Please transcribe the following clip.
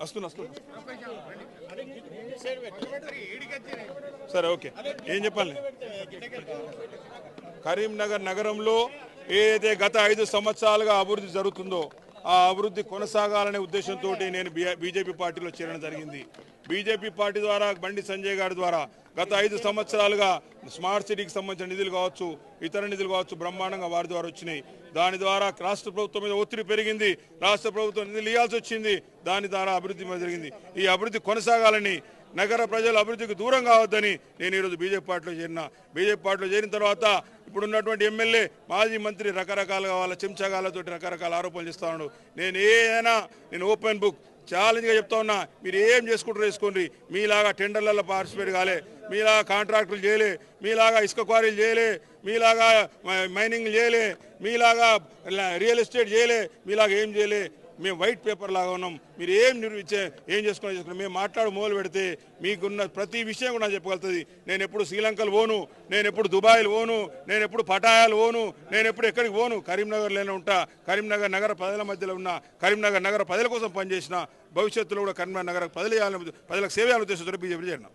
వస్తున్నా సరే ఓకే. ఏం చెప్పాలి? కరీంనగర్ నగరంలో ఏదైతే గత ఐదు సంవత్సరాలుగా అభివృద్ధి జరుగుతుందో ఆ అభివృద్ధి కొనసాగాలనే ఉద్దేశంతో నేను బీజేపీ పార్టీలో చేరడం జరిగింది. బీజేపీ పార్టీ ద్వారా బండి సంజయ్ గారి ద్వారా గత ఐదు సంవత్సరాలుగా స్మార్ట్ సిటీకి సంబంధించిన నిధులు కావచ్చు ఇతర నిధులు కావచ్చు బ్రహ్మాండంగా వారి ద్వారా వచ్చినాయి. దాని ద్వారా రాష్ట్ర ప్రభుత్వం మీద ఒత్తిడి పెరిగింది. రాష్ట్ర ప్రభుత్వం నిధులు ఇవ్వాల్సి వచ్చింది. దాని ద్వారా అభివృద్ధి మీద జరిగింది. ఈ అభివృద్ధి కొనసాగాలని నగర ప్రజల అభివృద్ధికి దూరం కావద్దని నేను ఈరోజు బీజేపీ పార్టీలో చేరిన. బీజేపీ పార్టీలో చేరిన తర్వాత ఇప్పుడు ఉన్నటువంటి ఎమ్మెల్యే మాజీ మంత్రి రకరకాలుగా వాళ్ళ చెంచగాలతో రకరకాల ఆరోపణలు చేస్తా ఉన్నాడు. నేను ఏదైనా నేను ఓపెన్ బుక్ ఛాలెంజ్గా చెప్తా ఉన్నా మీరు ఏం చేసుకుంటారో చేసుకోండి మీలాగా టెండర్లలో పార్టిసిపేట్ కాలే మీలాగా కాంట్రాక్టులు చేయలే మీలాగా ఇసుక క్వారీలు చేయలే మీలాగా మైనింగ్ చేయలే మీలాగా రియల్ ఎస్టేట్ చేయలే మీలాగా ఏం చేయలే. మేము వైట్ పేపర్ లాగా ఉన్నాం. మీరు ఏం నిర్మించే ఏం చేసుకున్నా చేసుకున్నా మేము మాట్లాడు మొదలు పెడితే మీకున్న ప్రతి విషయం కూడా చెప్పగలుగుతుంది. నేను ఎప్పుడు శ్రీలంకలు పోను నేను ఎప్పుడు దుబాయ్లు పోను నేను ఎప్పుడు పటాయాలు పోను నేను ఎప్పుడు ఎక్కడికి పోను. కరీంనగర్లోనే ఉంటా. కరీంనగర్ నగర ప్రజల మధ్యలో ఉన్న కరీంనగర్ నగర ప్రజల కోసం పనిచేసిన భవిష్యత్తులో కూడా కరీంనగర్ నగర ప్రజలు ప్రజలకు సేవ ఉద్దేశంతో బీజేపీ చేరినాం.